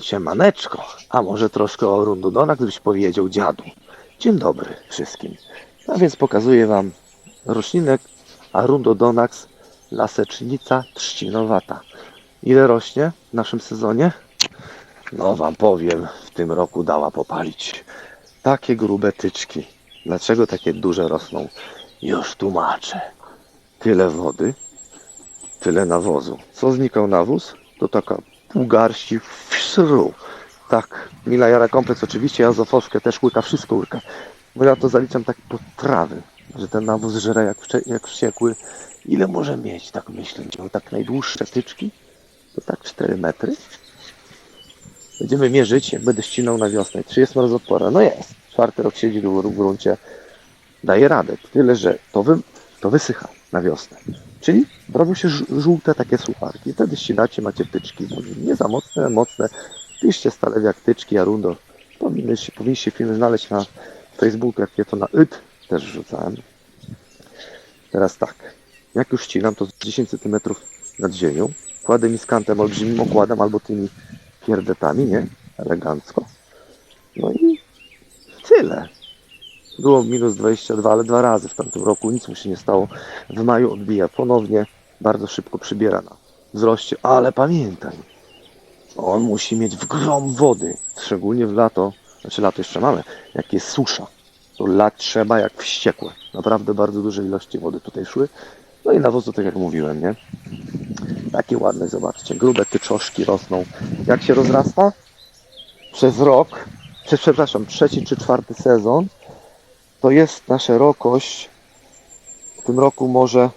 Siemaneczko, a może troszkę o rundodonach byś powiedział dziadu. Dzień dobry wszystkim. A więc pokazuję Wam roślinek Arundodonax lasecznica trzcinowata. Ile rośnie w naszym sezonie? No Wam powiem, w tym roku dała popalić. Takie grube tyczki. Dlaczego takie duże rosną? Już tłumaczę. Tyle wody, tyle nawozu. Co znikał nawóz? To taka pół garści wsru. Tak, Mila Jara Kompleks oczywiście, Azofoszkę też łyka, wszystko łyka. Bo ja to zaliczam tak pod trawy, że ten nawóz żre jak, jak wściekły. Ile może mieć, tak myślę, miał tak najdłuższe tyczki? To tak 4 metry. Będziemy mierzyć, jak będę ścinał na wiosnę. Czy jest mrozopora? No jest. Czwarty rok siedzi w w gruncie. Daje radę. Tyle, że to, wy, to wysycha na wiosnę. Czyli robią się żółte takie sucharki. Wtedy ścinacie, macie tyczki. Nie za mocne, mocne. Piszcie stale jak tyczki, arundo. Powinniście, powinniście film znaleźć na Facebooku, jak ja to na YT też wrzucałem. Teraz tak. Jak już ścinam, to z 10 cm nad ziemią. Kładę miskantem olbrzymim, okładam albo tymi pierdetami, nie? Elegancko. No i tyle. Było minus 22, ale dwa razy w tamtym roku. Nic mu się nie stało. W maju odbija ponownie. Bardzo szybko przybiera na wzroście. Ale pamiętaj, on musi mieć w grom wody. Szczególnie w lato. Znaczy lato jeszcze mamy. Jak jest susza. To lat trzeba jak wściekłe. Naprawdę bardzo duże ilości wody tutaj szły. No i nawozu, tak jak mówiłem, nie? Takie ładne, zobaczcie. Grube tyczoszki rosną. Jak się rozrasta? Przez rok, czy, przepraszam, trzeci czy czwarty sezon, to jest na szerokość w tym roku może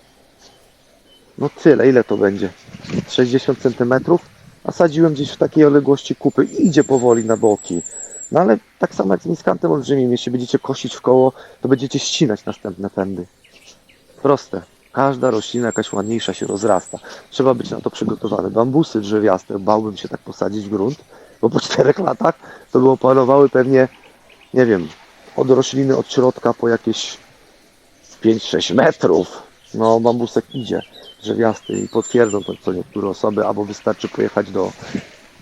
no tyle, ile to będzie? 60 cm, a sadziłem gdzieś w takiej odległości kupy i idzie powoli na boki. No ale tak samo jak z miskantem olbrzymim, jeśli będziecie kosić w koło, to będziecie ścinać następne pędy. Proste. Każda roślina jakaś ładniejsza się rozrasta. Trzeba być na to przygotowany. Bambusy drzewiaste, bałbym się tak posadzić w grunt, bo po czterech latach to by opalowały pewnie, nie wiem, od rośliny od środka po jakieś 5-6 metrów. No, bambusek idzie drzewiasty i potwierdzą to co niektóre osoby, albo wystarczy pojechać do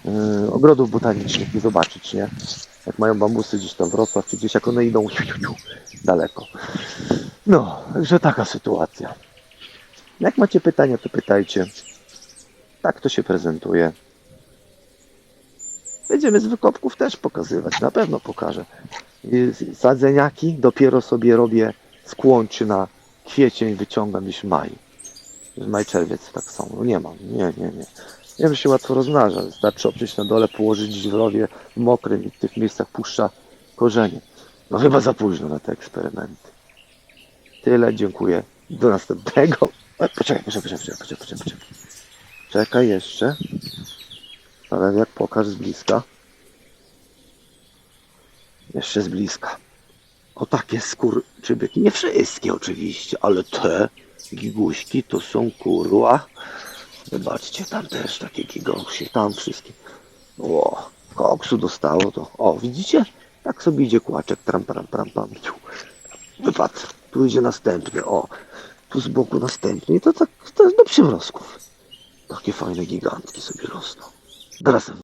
yy, ogrodów botanicznych i zobaczyć, nie? Jak mają bambusy gdzieś tam w Wrocław, czy gdzieś jak one idą ciu, ciu, ciu, daleko. No, także taka sytuacja. Jak macie pytania, to pytajcie. Tak to się prezentuje. Będziemy z wykopków też pokazywać, na pewno pokażę. Y, Sadzeniaki dopiero sobie robię skłonczy na kwiecień, wyciągam gdzieś maj. Maj, czerwiec tak są. No nie mam, nie, nie, nie. Wiem, że się łatwo rozmnaża. Wystarczy obciąć na dole, położyć gdzieś w mokrym i w tych miejscach puszcza korzenie. No chyba za późno na te eksperymenty. Tyle, dziękuję. Do następnego. Poczekaj, poczekaj, poczekaj, poczekaj, poczekaj, poczekaj. Czekaj jeszcze. Ale jak pokaż z bliska. Jeszcze z bliska. O takie skurczybyki. Nie wszystkie oczywiście, ale te giguśki to są kurwa. Zobaczcie, tam też takie gigosy, tam wszystkie. O, koksu dostało to. O, widzicie? Tak sobie idzie kłaczek, tram, tram, tram, pam. Wypadł. Tu idzie następny, o. Tu z boku następny. I to tak, to jest do przymrozków. Takie fajne gigantki sobie rosną. Teraz